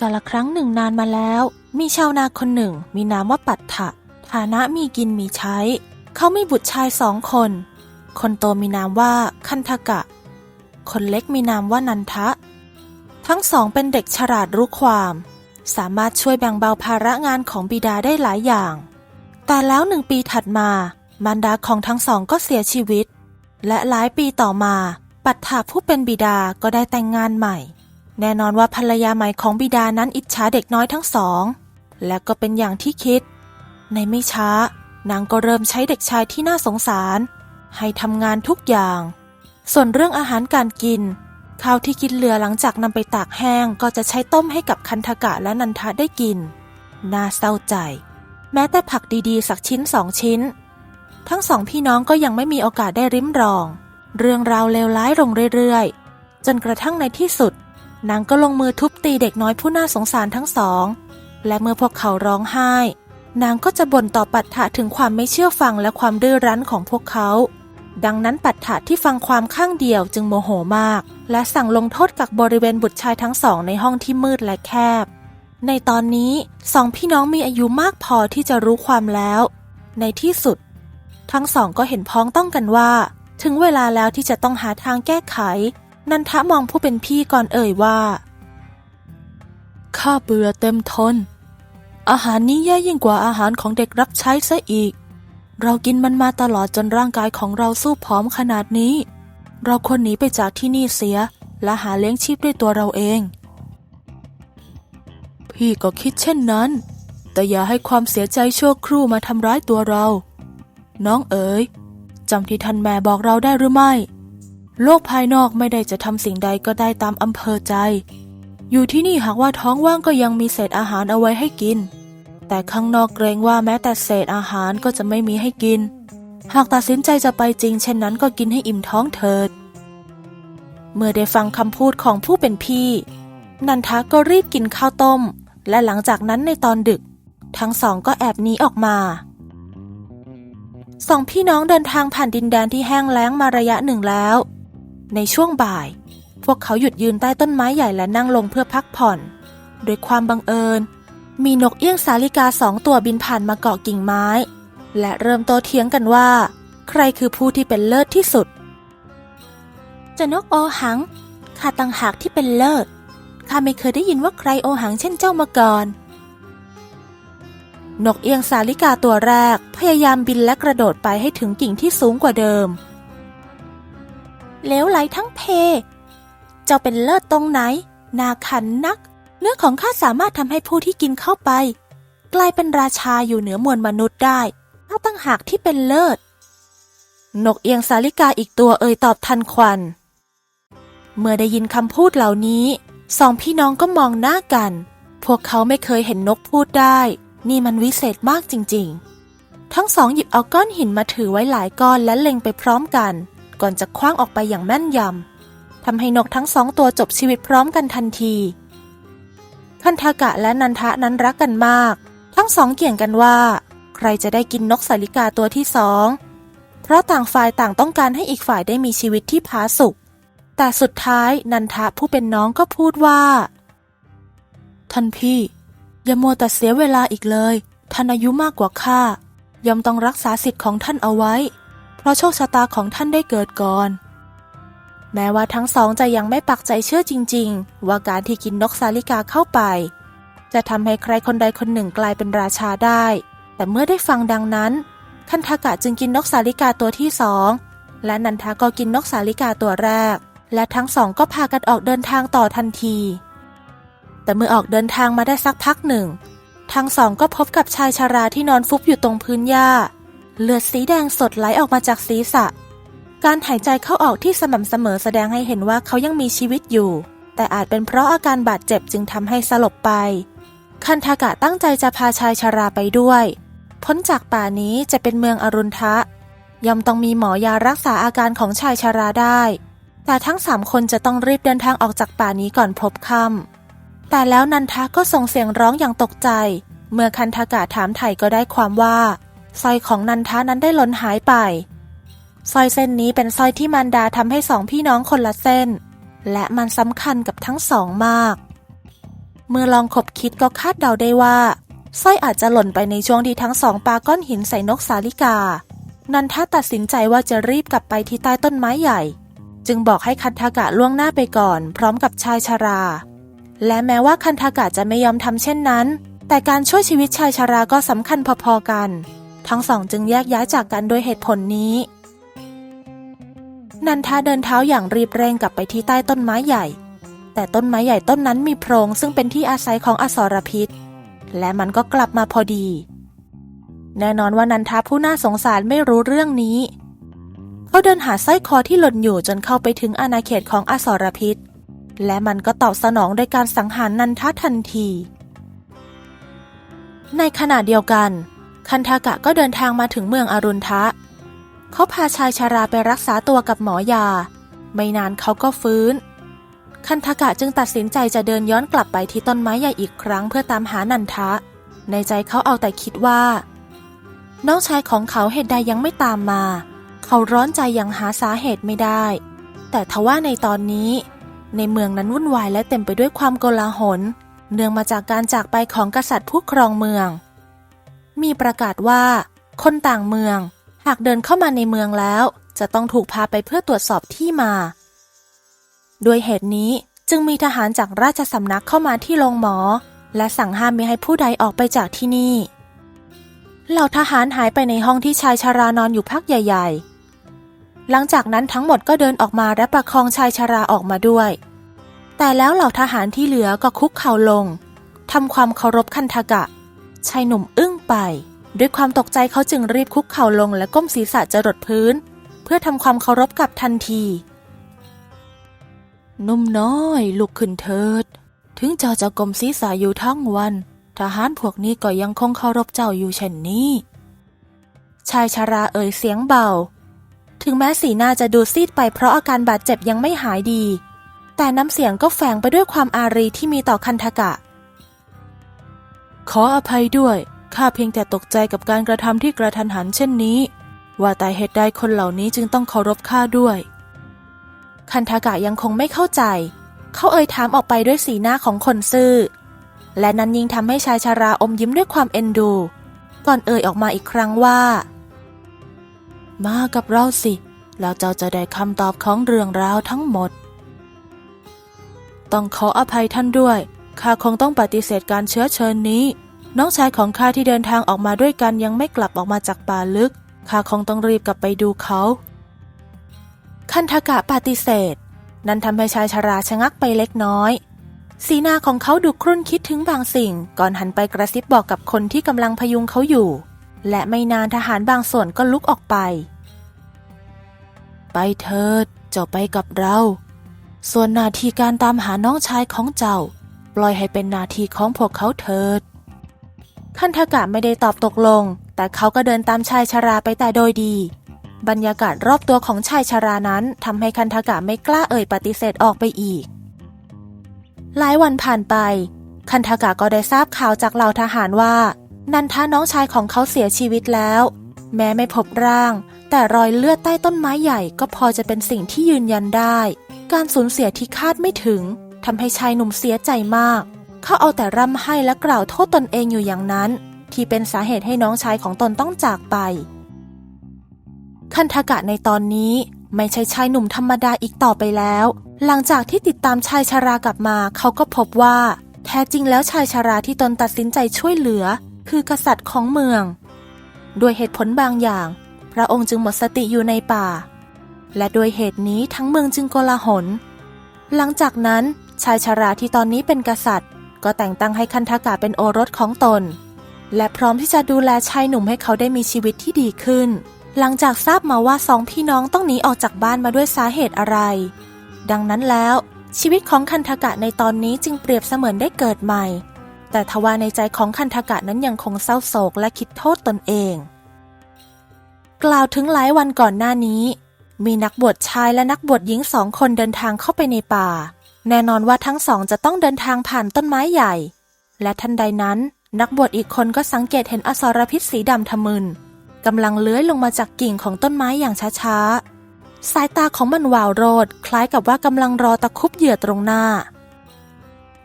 กาละครั้งหนึ่งนานมาแล้ว มีชาวนาคนหนึ่ง มีนามว่าปัตถะฐานะมีกินมีใช้ เขามีบุตรชายสองคน คนโตมีนามว่าคันทกะ คนเล็กมีนามว่านันทะ ทั้งสองเป็นเด็กฉลาดรู้ความ สามารถช่วยแบ่งเบาภาระงานของบิดาได้หลายอย่าง แต่แล้วหนึ่งปีถัดมา มารดาของทั้งสองก็เสียชีวิต และหลายปีต่อมา ปัตถาผู้เป็นบิดาก็ได้แต่งงานใหม่ แน่นอนว่าภรรยาใหม่ของบิดานั้นอิจฉาเด็กน้อยทั้งสอง และก็เป็นอย่างที่คิด ในไม่ช้านางก็เริ่มใช้เด็กชายที่น่าสงสาร ให้ทำงานทุกอย่าง ส่วนเรื่องอาหารการกิน ข้าวที่กินเหลือหลังจากนำไปตากแห้งก็จะใช้ต้มให้กับคันทกะและนันทะได้กิน น่าเศร้าใจ แม้แต่ผักดีๆ สักชิ้นสองชิ้น ทั้งสองพี่น้องก็ยังไม่มีโอกาสได้ริมรอง เรื่องราวเลวร้ายลงเรื่อยๆ จนกระทั่งในที่สุด นางก็ลงมือทุบตีเด็กน้อยผู้น่าสงสารทั้งสอง และเมื่อพวกเขาร้องไห้ นางก็จะบ่นต่อปัตถะถึงความไม่เชื่อฟังและความดื้อรั้นของพวกเขา ดังนั้นปัตถะที่ฟังความข้างเดียวจึงโมโหมาก และสั่งลงโทษกักบริเวณบุตรชายทั้งสองในห้องที่มืดและแคบ ในตอนนี้สองพี่น้องมีอายุมากพอที่จะรู้ความแล้ว ในที่สุด ทั้งสองก็เห็นพ้องต้องกันว่า ถึงเวลาแล้วที่จะต้องหาทางแก้ไข นันทะมองผู้เป็นพี่ก่อนเอ่ยว่า ข้าเบื่อเต็มทน อาหารนี้แย่ยิ่งกว่าอาหารของเด็กรับใช้ซะอีก เรากินมันมาตลอดจนร่างกายของเราสู้ผอมขนาดนี้ เราควรหนีไปจากที่นี่เสีย และหาเลี้ยงชีพด้วยตัวเราเอง พี่ก็คิดเช่นนั้น แต่อย่าให้ความเสียใจชั่วครู่มาทำร้ายตัวเรา น้องเอ๋ยจำที่ท่านแม่บอกเราได้หรือไม่ โลกภายนอกไม่ได้จะทำสิ่งใดก็ได้ตามอำเภอใจ อยู่ที่นี่หากว่าท้องว่างก็ยังมีเศษอาหารเอาไว้ให้กิน แต่ข้างนอกเกรงว่าแม้แต่เศษอาหารก็จะไม่มีให้กิน หากตัดสินใจจะไปจริง เช่นนั้นก็กินให้อิ่มท้องเถิด เมื่อได้ฟังคำพูดของผู้เป็นพี่ นันทาก็รีบกินข้าวต้ม และหลังจากนั้นในตอนดึก ทั้งสองก็แอบหนีออกมาสองพี่น้องเดินทางผ่านดินแดนที่แห้งแล้งมาระยะหนึ่งแล้ว ในช่วงบ่าย พวกเขาหยุดยืนใต้ต้นไม้ใหญ่และนั่งลงเพื่อพักผ่อนโดยความบังเอิญ มีนกเอี้ยงสาลิกาสองตัวบินผ่านมาเกาะกิ่งไม้ และเริ่มโตเถียงกันว่า ใครคือผู้ที่เป็นเลิศที่สุด จะนกโอหังข้าตังหากที่เป็นเลิศข้าไม่เคยได้ยินว่าใครโอหังเช่นเจ้ามาก่อน นกเอียงสาลิกาตัวแรกพยายามบินและกระโดดไปให้ถึงกิ่งที่สูงกว่าเดิม เลวไหลทั้งเพ เจ้าเป็นเลิศตรงไหน นาขันนัก เนื้อของข้าสามารถทำให้ผู้ที่กินเข้าไป กลายเป็นราชาอยู่เหนือมวลมนุษย์ได้ข้าตั้งหากที่เป็นเลิศ นกเอียงสาลิกาอีกตัวเอ่ยตอบทันควัน เมื่อได้ยินคำพูดเหล่านี้ สองพี่น้องก็มองหน้ากัน พวกเขาไม่เคยเห็นนกพูดได้ นี่มันวิเศษมากจริง ๆ ทั้งสองหยิบเอาก้อนหินมาถือไว้หลายก้อนและเล็งไปพร้อมกัน ก่อนจะคว้างออกไปอย่างแม่นยำทำให้นกทั้งสองตัวจบชีวิตพร้อมกันทันทีคันทากะและนันทะนั้นรักกันมาก ทั้งสองเกี่ยงกันว่า ใครจะได้กินนกสาลิกาตัวที่สอง เพราะต่างฝ่ายต่างต้องการให้อีกฝ่ายได้มีชีวิตที่ผาสุกแต่สุดท้ายนันทะผู้เป็นน้องก็พูดว่า ท่านพี่ อย่ามัวแต่เสียเวลาอีกเลย ท่านอายุมากกว่าข้ายอมต้องรักษาสิทธิ์ของท่านเอาไว้ ราะโชคชะตาของท่านได้เกิดก่อน แม้ว่าทั้งสองจะยังไม่ปักใจเชื่อจริง ๆ ว่าการที่กินนกสาลิกาเข้าไป จะทำให้ใครคนใดคนหนึ่งกลายเป็นราชาได้ แต่เมื่อได้ฟังดังนั้น คันทากะจึงกินนกสาลิกาตัวที่สองและนันทาก็กินนกสาลิกาตัวแรก และทั้งสองก็พากันออกเดินทางต่อทันที แต่เมื่อออกเดินทางมาได้สักพักหนึ่ง ทั้งสองก็พบกับชายชาราที่นอนฟุบอยู่ตรงพื้นหญ้า เลือดสีแดงสดไหลออกมาจากศีรษะ การหายใจเข้าออกที่สม่ำเสมอแสดงให้เห็นว่าเขายังมีชีวิตอยู่ แต่อาจเป็นเพราะอาการบาดเจ็บจึงทำให้สลบไป คันทากะตั้งใจจะพาชายชาราไปด้วย พ้นจากป่านี้จะเป็นเมืองอรุณทะย่อมต้องมีหมอยารักษาอาการของชายชาราได้ แต่ทั้งสามคนจะต้องรีบเดินทางออกจากป่านี้ก่อนพบค่ำแต่แล้วนันทาก็ส่งเสียงร้องอย่างตกใจ เมื่อคันทากะถามไถ่ก็ได้ความว่า สร้อยของนันทานั้นได้หล่นหายไปสร้อยเส้นนี้เป็นสร้อยที่มารดาทำให้สองพี่น้องคนละเส้น และมันสำคัญกับทั้งสองมาก เมื่อลองคบคิดก็คาดเดาได้ว่าสร้อยอาจจะหล่นไปในช่วงที่ทั้งสองปาก้อนหินใส่นกสาลิกา นันทาตัดสินใจว่าจะรีบกลับไปที่ใต้ต้นไม้ใหญ่ จึงบอกให้คันทากะล่วงหน้าไปก่อน พร้อมกับชายชารา และแม้ว่าคันทากะจะไม่ยอมทำเช่นนั้น แต่การช่วยชีวิตชายชาราก็สำคัญพอๆกัน ทั้งสองจึงแยกย้ายจากกันโดยเหตุผลนี้ นันทาเดินเท้าอย่างรีบเร่งกลับไปที่ใต้ต้นไม้ใหญ่ แต่ต้นไม้ใหญ่ต้นนั้นมีโพรงซึ่งเป็นที่อาศัยของอสรพิษ และมันก็กลับมาพอดี แน่นอนว่านันทาผู้น่าสงสารไม่รู้เรื่องนี้ เขาเดินหาสร้อยคอที่หล่นอยู่จนเข้าไปถึงอาณาเขตของอสรพิษ และมันก็ตอบสนองโดยการสังหารนันทาทันที ในขณะเดียวกัน คันทากะก็เดินทางมาถึงเมืองอรุณทะ เขาพาชายชาราไปรักษาตัวกับหมอยา ไม่นานเขาก็ฟื้น คันทากะจึงตัดสินใจจะเดินย้อนกลับไปที่ต้นไม้ใหญ่อีกครั้งเพื่อตามหานันทะ ในใจเขาเอาแต่คิดว่า น้องชายของเขาเหตุใดยังไม่ตามมา เขาร้อนใจยังหาสาเหตุไม่ได้ แต่ทว่าในตอนนี้ ในเมืองนั้นวุ่นวายและเต็มไปด้วยความโกลาหล เนื่องมาจากการจากไปของกษัตริย์ผู้ครองเมือง มีประกาศว่า คนต่างเมือง หากเดินเข้ามาในเมืองแล้ว จะต้องถูกพาไปเพื่อตรวจสอบที่มา ด้วยเหตุนี้จึงมีทหารจากราชสำนักเข้ามาที่โรงหมอ และสั่งห้ามไม่ให้ผู้ใดออกไปจากที่นี่ เหล่าทหารหายไปในห้องที่ชายชารานอนอยู่พักใหญ่ ๆ หลังจากนั้นทั้งหมดก็เดินออกมาและประคองชายชาราออกมาด้วย แต่แล้วเหล่าทหารที่เหลือก็คุกเข่าลงทำความเคารพคันทากะ ชายหนุ่มอึ้งไป ด้วยความตกใจเขาจึงรีบคุกเข่าลงและก้มศีรษะจะรดพื้น เพื่อทำความเคารพกับทันที นุ่มน้อยลุกขึ้นเถิด ถึงเจ้าจะก้มศีรษะอยู่ทั้งวัน ทหารพวกนี้ก็ยังคงเคารพเจ้าอยู่เช่นนี้ ชายชาราเอ่ยเสียงเบา ถึงแม้สีหน้าจะดูซีดไปเพราะอาการบาดเจ็บยังไม่หายดี แต่น้ำเสียงก็แฝงไปด้วยความอารีที่มีต่อคันทกะ ขออภัยด้วย ข้าเพียงแต่ตกใจกับการกระทำที่กระทันหันเช่นนี้ ว่าแต่เหตุใดคนเหล่านี้จึงต้องเคารพข้าด้วย คันทากะยังคงไม่เข้าใจ เขาเอ่ยถามออกไปด้วยสีหน้าของคนซื่อ และนั้นยิ่งทำให้ชายชาราอมยิ้มด้วยความเอ็นดู ก่อนเอ่ยออกมาอีกครั้งว่า มากับเราสิแล้วเจ้าจะได้คำตอบของเรื่องราวทั้งหมด ต้องขออภัยท่านด้วย ข้าคงต้องปฏิเสธการเชื้อเชิญนี้ น้องชายของข้าที่เดินทางออกมาด้วยกันยังไม่กลับออกมาจากป่าลึก ข้าคงต้องรีบกลับไปดูเขา คันทกะปฏิเสธ นั้นทำให้ชายชาราชะงักไปเล็กน้อย สีหน้าของเขาดูครุ่นคิดถึงบางสิ่ง ก่อนหันไปกระซิบบอกกับคนที่กำลังพยุงเขาอยู่ และไม่นานทหารบางส่วนก็ลุกออกไป ไปเถิด เจ้าไปกับเรา ส่วนหน้าที่การตามหาน้องชายของเจ้า ปล่อยให้เป็นนาทีของพวกเขาเถิดคันทากะไม่ได้ตอบตกลง แต่เขาก็เดินตามชายชาราไปแต่โดยดี บรรยากาศรอบตัวของชายชารานั้นทำให้คันทากะไม่กล้าเอ่ยปฏิเสธออกไปอีก หลายวันผ่านไป คันทากะก็ได้ทราบข่าวจากเหล่าทหารว่า นันทาน้องชายของเขาเสียชีวิตแล้ว แม้ไม่พบร่าง แต่รอยเลือดใต้ต้นไม้ใหญ่ก็พอจะเป็นสิ่งที่ยืนยันได้ การสูญเสียที่คาดไม่ถึง ทำให้ชายหนุ่มเสียใจมาก เขาเอาแต่ร่ำไห้และกล่าวโทษตนเองอยู่อย่างนั้น ที่เป็นสาเหตุให้น้องชายของตนต้องจากไป คันทากะในตอนนี้ไม่ใช่ชายหนุ่มธรรมดาอีกต่อไปแล้ว หลังจากที่ติดตามชายชารากลับมาเขาก็พบว่า แท้จริงแล้วชายชาราที่ตนตัดสินใจช่วยเหลือ คือกษัตริย์ของเมือง ด้วยเหตุผลบางอย่าง พระองค์จึงหมดสติอยู่ในป่า และด้วยเหตุนี้ทั้งเมืองจึงโกลาหล หลังจากนั้น ชายชาราที่ตอนนี้เป็นกษัตริย์ ก็แต่งตั้งให้คันทากะเป็นโอรสของตน และพร้อมที่จะดูแลชายหนุ่มให้เขาได้มีชีวิตที่ดีขึ้น หลังจากทราบมาว่าสองพี่น้องต้องหนีออกจากบ้านมาด้วยสาเหตุอะไร ดังนั้นแล้ว ชีวิตของคันทากะในตอนนี้จึงเปรียบเสมือนได้เกิดใหม่ แต่ทว่าในใจของคันทากะนั้นยังคงเศร้าโศกและคิดโทษตนเอง กล่าวถึงหลายวันก่อนหน้านี้มีนักบวชชายและนักบวชหญิงสองคนเดินทางเข้าไปในป่า แน่นอนว่าทั้งสองจะต้องเดินทางผ่านต้นไม้ใหญ่ และทันใดนั้น นักบวชอีกคนก็สังเกตเห็นอสรพิษสีดำทะมึนกำลังเลื้อยลงมาจากกิ่งของต้นไม้อย่างช้าๆ สายตาของมันวาวโรด คล้ายกับว่ากำลังรอตะคุบเหยื่อตรงหน้า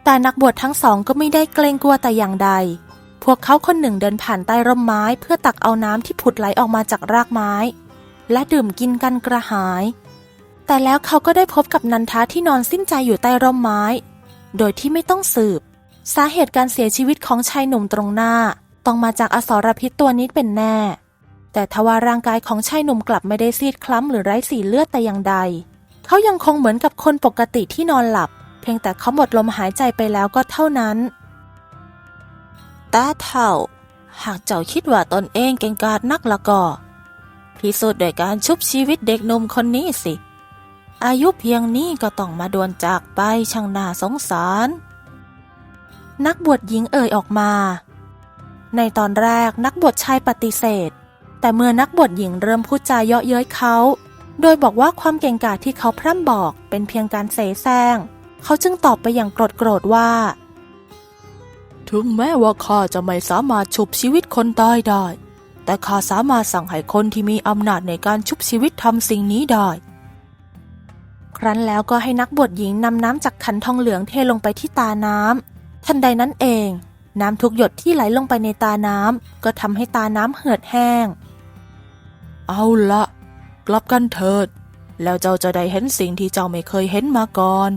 แต่นักบวชทั้งสองก็ไม่ได้เกรงกลัวแต่อย่างใด พวกเขาคนหนึ่งเดินผ่านใต้ร่มไม้เพื่อตักเอาน้ำที่ผุดไหลออกมาจากรากไม้ และดื่มกินกันกระหาย แต่แล้วเขาก็ได้พบกับนันทาที่นอนสิ้นใจอยู่ใต้ร่มไม้ โดยที่ไม่ต้องสืบ สาเหตุการเสียชีวิตของชายหนุ่มตรงหน้า ต้องมาจากอสรพิษตัวนี้เป็นแน่ แต่ทว่าร่างกายของชายหนุ่มกลับไม่ได้ซีดคล้ำหรือไร้สีเลือดแต่อย่างใด เขายังคงเหมือนกับคนปกติที่นอนหลับ เพียงแต่เขาหมดลมหายใจไปแล้วก็เท่านั้นตาเท่า หากเจ้าคิดว่าตนเองเก่งกาจนักละก็พิสูจน์โดยการชุบชีวิตเด็กหนุ่มคนนี้สิ อายุเพียงนี้ก็ต้องมาดวนจากไปช่างน่าสงสาร นักบวชหญิงเอ่ยออกมา ในตอนแรกนักบวชชายปฏิเสธ แต่เมื่อนักบวชหญิงเริ่มพูดจาเยาะเย้ยเขา โดยบอกว่าความเก่งกาจที่เขาพร่ำบอกเป็นเพียงการเสแสร้ง เขาจึงตอบไปอย่างโกรธโกรธว่า ถึงแม้ว่าข้าจะไม่สามารถชุบชีวิตคนตายได้ แต่ข้าสามารถสั่งให้คนที่มีอำนาจในการชุบชีวิตทำสิ่งนี้ได้ ครั้นแล้วก็ให้นักบวชหญิงนำน้ำจากขันทองเหลืองเทลงไปที่ตาน้ำทันใดนั้นเอง น้ำทุกหยดที่ไหลลงไปในตาน้ำก็ทำให้ตาน้ำเหือดแห้ง เอาละกลับกันเถิด แล้วเจ้าจะได้เห็นสิ่งที่เจ้าไม่เคยเห็นมาก่อน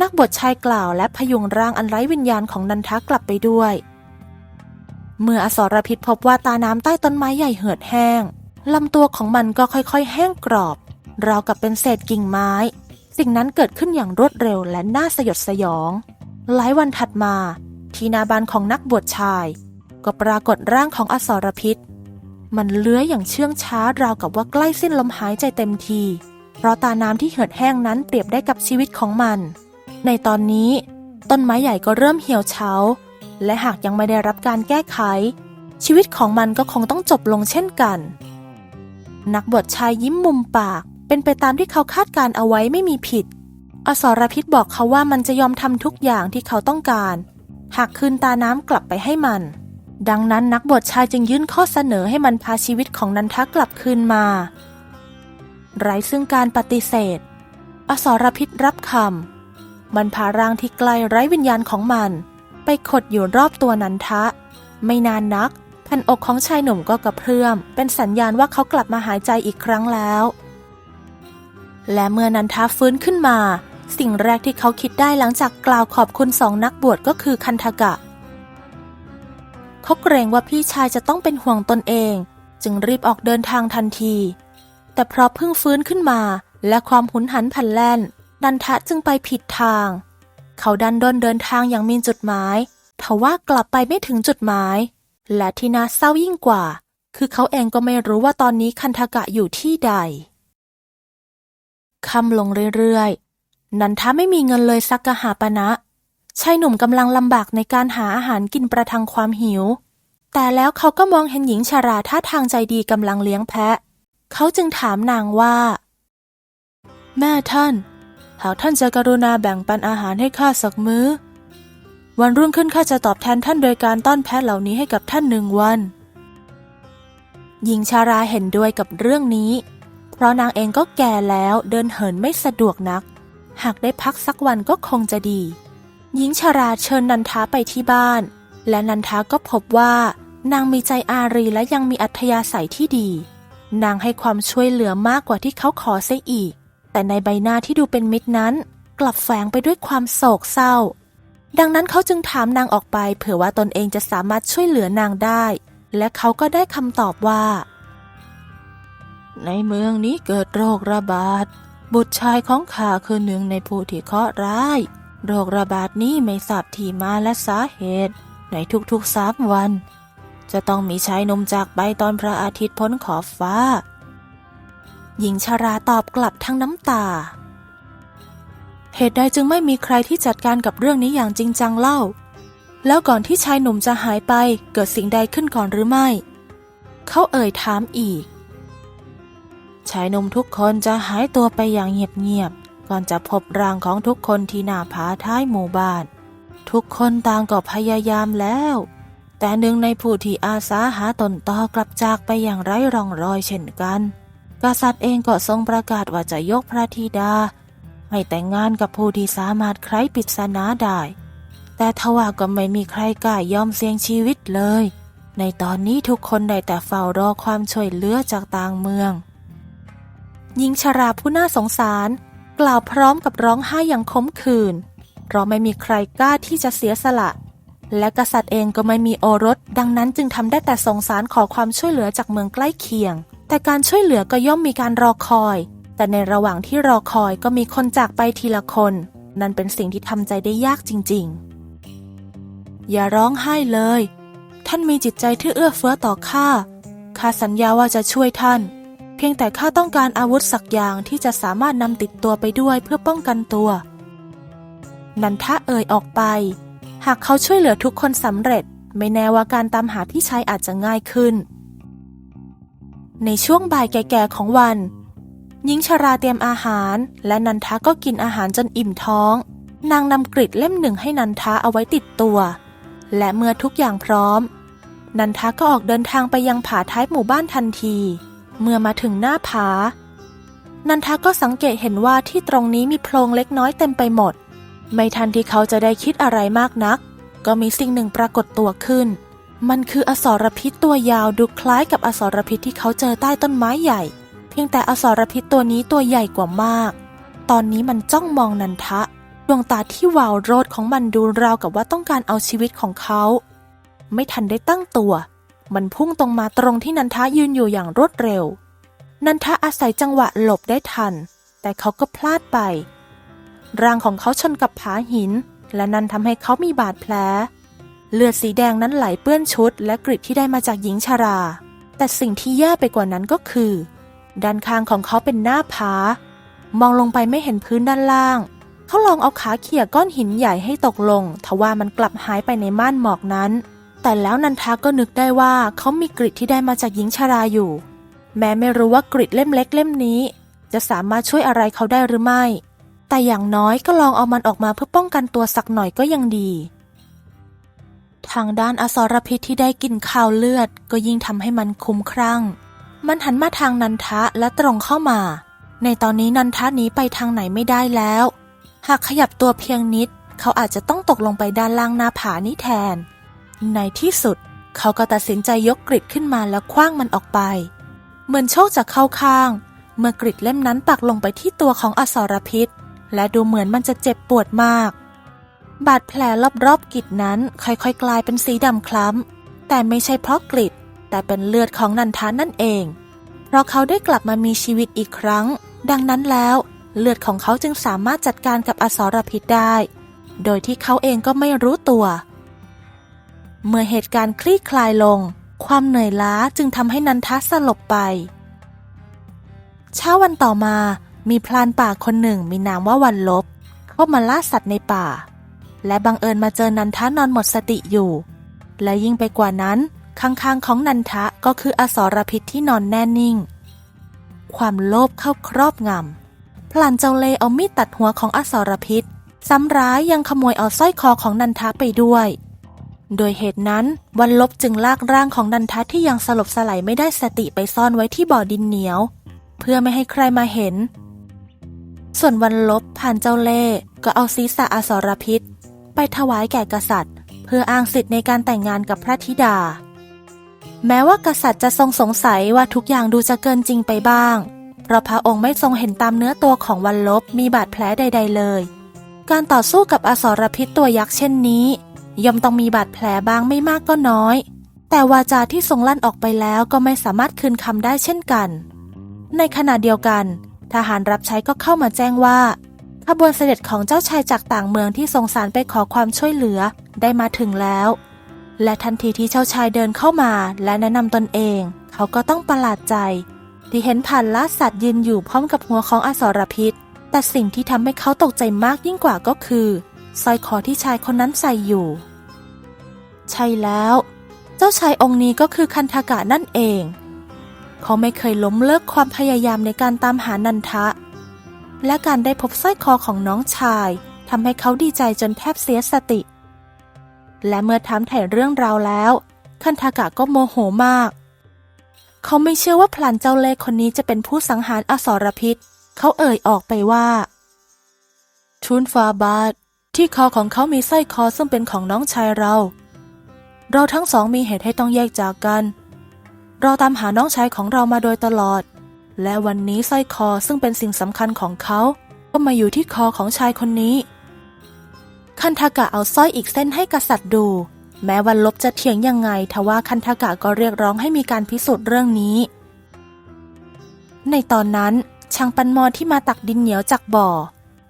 นักบวชชายกล่าวและพยุงร่างอันไร้วิญญาณของนันทากลับไปด้วย เมื่ออสรพิษพบว่าตาน้ำใต้ต้นไม้ใหญ่เหือดแห้งลำตัวของมันก็ค่อยๆ แห้งกรอบ ราวกับเป็นเศษกิ่งไม้ สิ่งนั้นเกิดขึ้นอย่างรวดเร็วและน่าสยดสยอง หลายวันถัดมา ที่นาบานของนักบวชชาย ก็ปรากฏร่างของอสรพิษ มันเลื้อยอย่างเชื่องช้าราวกับว่าใกล้สิ้นลมหายใจเต็มที เพราะตาน้ำที่เหือดแห้งนั้นเปรียบได้กับชีวิตของมัน ในตอนนี้ ต้นไม้ใหญ่ก็เริ่มเหี่ยวเฉาและหากยังไม่ได้รับการแก้ไข ชีวิตของมันก็คงต้องจบลงเช่นกัน นักบวชชายยิ้มมุมปาก เป็นไปตามที่เขาคาดการเอาไว้ไม่มีผิด อสรพิษบอกเขาว่ามันจะยอมทำทุกอย่างที่เขาต้องการ หากคืนตาน้ำกลับไปให้มัน ดังนั้นนักบวชชายจึงยื่นข้อเสนอให้มันพาชีวิตของนันทากลับคืนมา ไร้ซึ่งการปฏิเสธ อสรพิษรับคำมันพาร่างที่ไกลไร้วิญญาณของมัน ไปขดอยู่รอบตัวนันทะ ไม่นานนักแผ่นอกของชายหนุ่มก็กระเพื่อม เป็นสัญญาณว่าเขากลับมาหายใจอีกครั้งแล้ว และเมื่อนันทะฟื้นขึ้นมา สิ่งแรกที่เขาคิดได้หลังจากกล่าวขอบคุณสองนักบวชก็คือคันธกะ เขาเกรงว่าพี่ชายจะต้องเป็นห่วงตนเอง จึงรีบออกเดินทางทันที แต่เพราะเพิ่งฟื้นขึ้นมา และความหุนหันพลันแล่น นันทะจึงไปผิดทาง เขาดันด้นเดินทางอย่างมีจุดหมายทว่ากลับไปไม่ถึงจุดหมาย และที่น่าเศร้ายิ่งกว่า คือเขาเองก็ไม่รู้ว่าตอนนี้คันธกะอยู่ที่ใด ค่ำลงเรื่อยๆ นันทะไม่มีเงินเลยสักกะหาปณะนะชายหนุ่มกำลังลำบากในการหาอาหารกินประทังความหิว แต่แล้วเขาก็มองเห็นหญิงชาราท่าทางใจดีกำลังเลี้ยงแพะ เขาจึงถามนางว่า แม่ท่าน หากท่านจะกรุณาแบ่งปันอาหารให้ข้าสักมื้อ วันรุ่งขึ้นข้าจะตอบแทนท่านโดยการต้อนแพะเหล่านี้ให้กับท่านหนึ่งวัน หญิงชาราเห็นด้วยกับเรื่องนี้ เพราะนางเองก็แก่แล้วเดินเหินไม่สะดวกนัก หากได้พักสักวันก็คงจะดี หญิงชาราเชิญนันทาไปที่บ้าน และนันทาก็พบว่านางมีใจอารีและยังมีอัธยาศัยที่ดี นางให้ความช่วยเหลือมากกว่าที่เขาขอเสียอีก แต่ในใบหน้าที่ดูเป็นมิตรนั้น กลับแฝงไปด้วยความโศกเศร้า ดังนั้นเขาจึงถามนางออกไป เผื่อว่าตนเองจะสามารถช่วยเหลือนางได้ และเขาก็ได้คำตอบว่า ในเมืองนี้เกิดโรคระบาด บุตรชายของข้าคือหนึ่งในผู้ที่เคราะห์ร้าย โรคระบาดนี้ไม่ทราบที่มาและสาเหตุ ในทุกๆสามวัน จะต้องมีชายหนุ่มจากไปตอนพระอาทิตย์พ้นขอบฟ้า หญิงชาราตอบกลับทั้งน้ำตา เหตุใดจึงไม่มีใครที่จัดการกับเรื่องนี้อย่างจริงจังเล่า แล้วก่อนที่ชายหนุ่มจะหายไปเกิดสิ่งใดขึ้นก่อนหรือไม่ เขาเอ่ยถามอีก ชายหนุ่มทุกคนจะหายตัวไปอย่างเงียบๆก่อนจะพบร่างของทุกคนที่หน้าผาท้ายหมู่บ้าน ทุกคนต่างก็พยายามแล้ว แต่หนึ่งในผู้ที่อาสาหาตนต่อกลับจากไปอย่างไร้ร่องรอยเช่นกัน กษัตริย์เองก็ทรงประกาศว่าจะยกพระธิดา ให้แต่งงานกับผู้ที่สามารถไขปริศนาได้ แต่ทว่าก็ไม่มีใครกล้ายอมเสี่ยงชีวิตเลย ในตอนนี้ทุกคนได้แต่เฝ้ารอความช่วยเหลือจากต่างเมือง หญิงชราผู้น่าสงสาร กล่าวพร้อมกับร้องไห้อย่างขมขื่นเพราะไม่มีใครกล้าที่จะเสียสละ และกษัตริย์เองก็ไม่มีโอรส ดังนั้นจึงทำได้แต่สงสารขอความช่วยเหลือจากเมืองใกล้เคียง แต่การช่วยเหลือก็ย่อมมีการรอคอย แต่ในระหว่างที่รอคอยก็มีคนจากไปทีละคน นั่นเป็นสิ่งที่ทำใจได้ยากจริง ๆ อย่าร้องไห้เลย ท่านมีจิตใจที่เอื้อเฟื้อต่อข้าข้าสัญญาว่าจะช่วยท่าน เพียงแต่ข้าต้องการอาวุธสักอย่างที่จะสามารถนำติดตัวไปด้วยเพื่อป้องกันตัว นันทะเอ่ยออกไป หากเขาช่วยเหลือทุกคนสำเร็จ ไม่แน่ว่าการตามหาพี่ชายอาจจะง่ายขึ้น ในช่วงบ่ายแก่ๆของวันหญิงชราเตรียมอาหาร และนันทะก็กินอาหารจนอิ่มท้อง นางนำกริดเล่มหนึ่งให้นันทะเอาไว้ติดตัว และเมื่อทุกอย่างพร้อม นันทะก็ออกเดินทางไปยังผาท้ายหมู่บ้านทันที เมื่อมาถึงหน้าผา นันทะก็สังเกตเห็นว่าที่ตรงนี้มีโพรงเล็กน้อยเต็มไปหมด ไม่ทันที่เขาจะได้คิดอะไรมากนัก ก็มีสิ่งหนึ่งปรากฏตัวขึ้น มันคืออสรพิษตัวยาวดูคล้ายกับอสรพิษที่เขาเจอใต้ต้นไม้ใหญ่ เพียงแต่อสรพิษตัวนี้ตัวใหญ่กว่ามาก ตอนนี้มันจ้องมองนันทะดวงตาที่วาวโรดของมันดูราวกับว่าต้องการเอาชีวิตของเขา ไม่ทันได้ตั้งตัว มันพุ่งตรงมาตรงที่นันทะยืนอยู่อย่างรวดเร็ว นันทะอาศัยจังหวะหลบได้ทัน แต่เขาก็พลาดไป ร่างของเขาชนกับผาหิน และนั่นทำให้เขามีบาดแผล เลือดสีแดงนั้นไหลเปื้อนชุด และกริดที่ได้มาจากหญิงชารา แต่สิ่งที่แย่ไปกว่านั้นก็คือ ด้านข้างของเขาเป็นหน้าผามองลงไปไม่เห็นพื้นด้านล่าง เขาลองเอาขาเขี่ยก้อนหินใหญ่ให้ตกลง ทว่ามันกลับหายไปในม่านหมอกนั้น แต่แล้วนันทาก็นึกได้ว่าเขามีกริดที่ได้มาจากหญิงชาราอยู่ แม้ไม่รู้ว่ากริดเล่มเล็กเล่มนี้ จะสามารถช่วยอะไรเขาได้หรือไม่ แต่อย่างน้อยก็ลองเอามันออกมาเพื่อป้องกันตัวสักหน่อยก็ยังดี ทางด้านอสรพิษที่ได้กินข้าวเลือด ก็ยิ่งทำให้มันคุ้มครั่ง มันหันมาทางนันทะและตรงเข้ามา ในตอนนี้นันทะหนีไปทางไหนไม่ได้แล้ว หากขยับตัวเพียงนิด เขาอาจจะต้องตกลงไปด้านล่างหน้าผานี้แทน ในที่สุด เขาก็ตัดสินใจยกกริดขึ้นมาแล้วคว้างมันออกไป เหมือนโชคจะเข้าข้าง เมื่อกริดเล่มนั้นปักลงไปที่ตัวของอสรพิษ และดูเหมือนมันจะเจ็บปวดมาก บาดแผลรอบๆกริดนั้นค่อยๆ กลายเป็นสีดำคล้ำ แต่ไม่ใช่เพราะกริดแต่เป็นเลือดของนันทานั่นเองเพราะเขาได้กลับมามีชีวิตอีกครั้ง ดังนั้นแล้วเลือดของเขาจึงสามารถจัดการกับอสรพิษได้ โดยที่เขาเองก็ไม่รู้ตัว เมื่อเหตุการณ์คลี่คลายลง ความเหนื่อยล้าจึงทำให้นันทะสลบไป เช้าวันต่อมามีพรานป่าคนหนึ่งมีนามว่าวันลบ เข้ามาล่าสัตว์ในป่า และบังเอิญมาเจอนันทะนอนหมดสติอยู่ และยิ่งไปกว่านั้น ข้างๆของนันทะก็คืออสรพิษที่นอนแน่นิ่ง ความโลภเข้าครอบงำพลันเจ้าเลเอามีดตัดหัวของอสรพิษซ้ำร้ายยังขโมยเอาสร้อยคอของนันทะไปด้วย โดยเหตุนั้นวันลบจึงลากร่างของนันทะที่ยังสลบสลายไม่ได้สติไปซ่อนไว้ที่บ่อดินเหนียว เพื่อไม่ให้ใครมาเห็น ส่วนวันลบผ่านเจ้าเล่ก็เอาศีรษะอสรพิษ ไปถวายแก่กษัตริย์ เพื่ออ้างสิทธิ์ในการแต่งงานกับพระธิดา แม้ว่ากษัตริย์จะทรงสงสัยว่าทุกอย่างดูจะเกินจริงไปบ้าง เพราะพระองค์ไม่ทรงเห็นตามเนื้อตัวของวันลบมีบาดแผลใด ๆ เลย การต่อสู้กับอสรพิษตัวยักษ์เช่นนี้ ย่อมต้องมีบาดแผลบ้างไม่มากก็น้อย แต่วาจาที่ทรงลั่นออกไปแล้วก็ไม่สามารถคืนคำได้เช่นกัน ในขณะเดียวกัน ทหารรับใช้ก็เข้ามาแจ้งว่า ขบวนเสด็จของเจ้าชายจากต่างเมืองที่ทรงสารไปขอความช่วยเหลือได้มาถึงแล้ว และทันทีที่เจ้าชายเดินเข้ามาและแนะนำตนเอง เขาก็ต้องประหลาดใจ ที่เห็นผ่านล่าสัตว์ยืนอยู่พร้อมกับหัวของอสรพิษ แต่สิ่งที่ทำให้เขาตกใจมากยิ่งกว่าก็คือ สร้อยคอที่ชายคนนั้นใส่อยู่ ใช่แล้ว เจ้าชายองค์นี้ก็คือคันธากะนั่นเอง เขาไม่เคยล้มเลิกความพยายามในการตามหานันทะ และการได้พบสร้อยคอของน้องชายทำให้เขาดีใจจนแทบเสียสติ และเมื่อถามไถ่เรื่องราวแล้ว คันธากะก็โมโหมาก เขาไม่เชื่อว่าพลันเจ้าเล่ห์คนนี้จะเป็นผู้สังหารอสรพิษ เขาเอ่ยออกไปว่าทูลฟาบาท ที่คอของเขามีสร้อยคอซึ่งเป็นของน้องชายเรา เราทั้งสองมีเหตุให้ต้องแยกจากกัน เราตามหาน้องชายของเรามาโดยตลอด และวันนี้สร้อยคอซึ่งเป็นสิ่งสำคัญของเขา ก็มาอยู่ที่คอของชายคนนี้ คันทากะเอาสร้อยอีกเส้นให้กษัตริย์ดู แม้วันลบจะเถียงยังไงทว่าคันทากะก็เรียกร้องให้มีการพิสูจน์เรื่องนี้ ในตอนนั้นช่างปันมอที่มาตักดินเหนียวจากบ่อ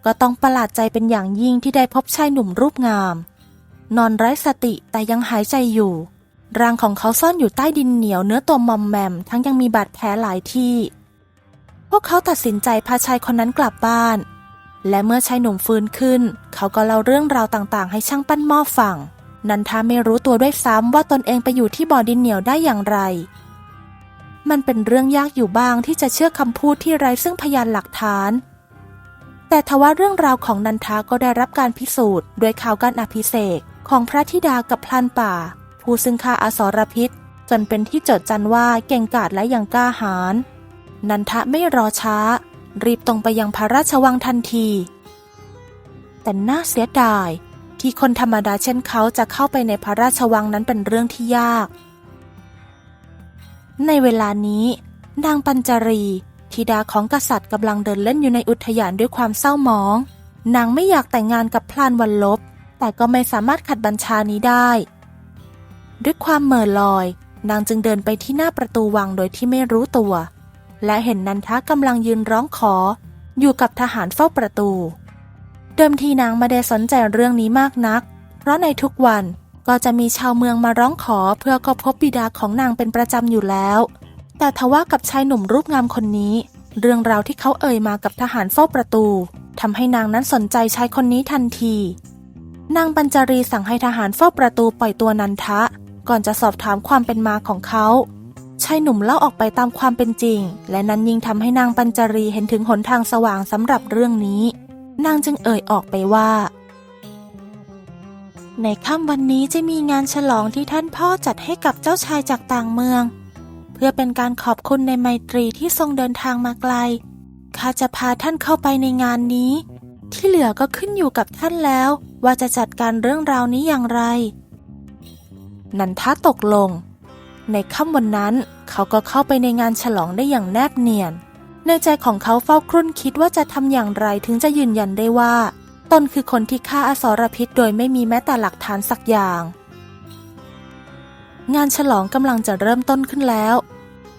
ก็ต้องประหลาดใจเป็นอย่างยิ่งที่ได้พบชายหนุ่มรูปงาม นอนไร้สติแต่ยังหายใจอยู่ร่างของเขาซ่อนอยู่ใต้ดินเหนียวเนื้อตัวมอมแมม ทั้งยังมีบาดแผลหลายที่ พวกเขาตัดสินใจพาชายคนนั้นกลับบ้าน และเมื่อชายหนุ่มฟื้นขึ้น เขาก็เล่าเรื่องราวต่างๆ ให้ช่างปั้นหม้อฟังนันทาไม่รู้ตัวด้วยซ้ำว่าตนเองไปอยู่ที่บ่อดินเหนียวได้อย่างไร มันเป็นเรื่องยากอยู่บ้างที่จะเชื่อคำพูดที่ไร้ซึ่งพยานหลักฐาน แต่ทว่าเรื่องราวของนันทาก็ได้รับการพิสูจน์ ด้วยข่าวการอภิเษกของพระธิดากับพลานป่า ผู้ซึ่งฆ่าอสรพิษ จนเป็นที่จดจันว่าเก่งกาจและยังกล้าหาญนันทะไม่รอช้า รีบตรงไปยังพระราชวังทันที แต่น่าเสียดายที่คนธรรมดาเช่นเขาจะเข้าไปในพระราชวังนั้นเป็นเรื่องที่ยาก ในเวลานี้ นางปัญจรี ธิดาของกษัตริย์กำลังเดินเล่นอยู่ในอุทยานด้วยความเศร้าหมอง นางไม่อยากแต่งงานกับพลานวันลบ แต่ก็ไม่สามารถขัดบัญชานี้ได้ ด้วยความเหม่อลอย นางจึงเดินไปที่หน้าประตูวังโดยที่ไม่รู้ตัว และเห็นนันทะกำลังยืนร้องขอ อยู่กับทหารเฝ้าประตู เดิมทีนางไม่ได้สนใจเรื่องนี้มากนัก เพราะในทุกวันก็จะมีชาวเมืองมาร้องขอเพื่อก็พบบิดาของนางเป็นประจำอยู่แล้ว แต่ทว่ากับชายหนุ่มรูปงามคนนี้ เรื่องราวที่เขาเอ่ยมากับทหารเฝ้าประตูทำให้นางนั้นสนใจชายคนนี้ทันที นางปัญจรีสั่งให้ทหารเฝ้าประตูปล่อยตัวนันทะ ก่อนจะสอบถามความเป็นมาของเขาชายหนุ่มเล่าออกไปตามความเป็นจริง และนั้นยิ่งทำให้นางปัญจรีเห็นถึงหนทางสว่างสำหรับเรื่องนี้ นางจึงเอ่ยออกไปว่า ในค่ำวันนี้จะมีงานฉลองที่ท่านพ่อจัดให้กับเจ้าชายจากต่างเมือง เพื่อเป็นการขอบคุณในไมตรีที่ทรงเดินทางมาไกล ข้าจะพาท่านเข้าไปในงานนี้ ที่เหลือก็ขึ้นอยู่กับท่านแล้ว ว่าจะจัดการเรื่องราวนี้อย่างไร นันทาตกลง ในค่ำวันนั้นเขาก็เข้าไปในงานฉลองได้อย่างแนบเนียน ในใจของเขาเฝ้าครุ่นคิดว่าจะทำอย่างไรถึงจะยืนยันได้ว่า ตนคือคนที่ฆ่าอสรพิษโดยไม่มีแม้แต่หลักฐานสักอย่าง งานฉลองกำลังจะเริ่มต้นขึ้นแล้ว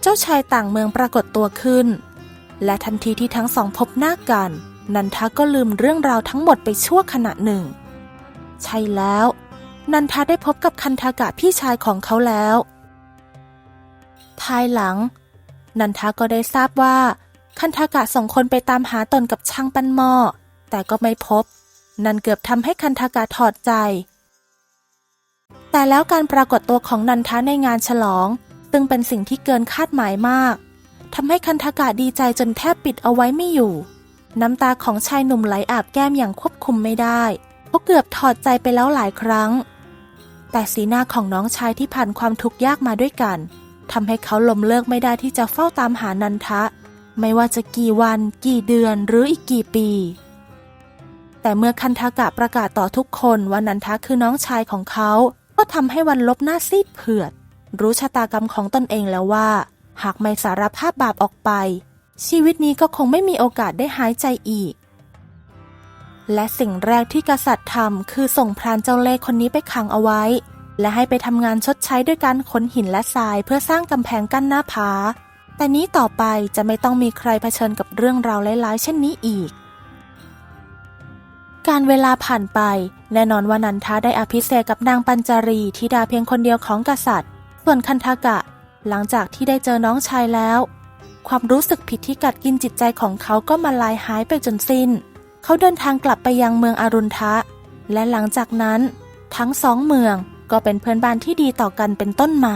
เจ้าชายต่างเมืองปรากฏตัวขึ้น และทันทีที่ทั้งสองพบหน้ากัน นันทาก็ลืมเรื่องราวทั้งหมดไปชั่วขณะหนึ่ง ใช่แล้ว นันทาได้พบกับคันทากะพี่ชายของเขาแล้ว ภายหลัง นันทาก็ได้ทราบว่า คันทากะส่งคนไปตามหาตนกับช่างปั้นหม้อแต่ก็ไม่พบ นั่นเกือบทำให้คันทากะถอดใจ แต่แล้วการปรากฏตัวของนันทาในงานฉลอง ซึ่งเป็นสิ่งที่เกินคาดหมายมากทำให้คันทากะดีใจจนแทบปิดเอาไว้ไม่อยู่ น้ำตาของชายหนุ่มไหลอาบแก้มอย่างควบคุมไม่ได้เพราะเกือบถอดใจไปแล้วหลายครั้ง แต่สีหน้าของน้องชายที่ผ่านความทุกข์ยากมาด้วยกันทำให้เขาลมเลิกไม่ได้ที่จะเฝ้าตามหานันทะ ไม่ว่าจะกี่วัน กี่เดือนหรืออีกกี่ปี แต่เมื่อคันทากะประกาศต่อทุกคนว่านันทะคือน้องชายของเขา ก็ทำให้วันลบหน้าซีดเผือด รู้ชะตากรรมของตนเองแล้วว่า หากไม่สารภาพบาปออกไป ชีวิตนี้ก็คงไม่มีโอกาสได้หายใจอีก และสิ่งแรกที่กษัตริย์ทำคือส่งพรานเจ้าเล่ห์คนนี้ไปขังเอาไว้ และให้ไปทำงานชดใช้ด้วยการขนหินและทรายเพื่อสร้างกำแพงกั้นหน้าผาแต่นี้ต่อไปจะไม่ต้องมีใครเผชิญกับเรื่องราวร้ายๆเช่นนี้อีก การเวลาผ่านไป แน่นอนว่านันทาได้อภิเษกกับนางปัญจรีธิดาเพียงคนเดียวของกษัตริย์ ส่วนคันทากะ หลังจากที่ได้เจอน้องชายแล้ว ความรู้สึกผิดที่กัดกินจิตใจของเขาก็มาลายหายไปจนสิ้น เขาเดินทางกลับไปยังเมืองอารุณทะ และหลังจากนั้น ทั้งสองเมืองก็เป็นเพื่อนบ้านที่ดีต่อกันเป็นต้นมา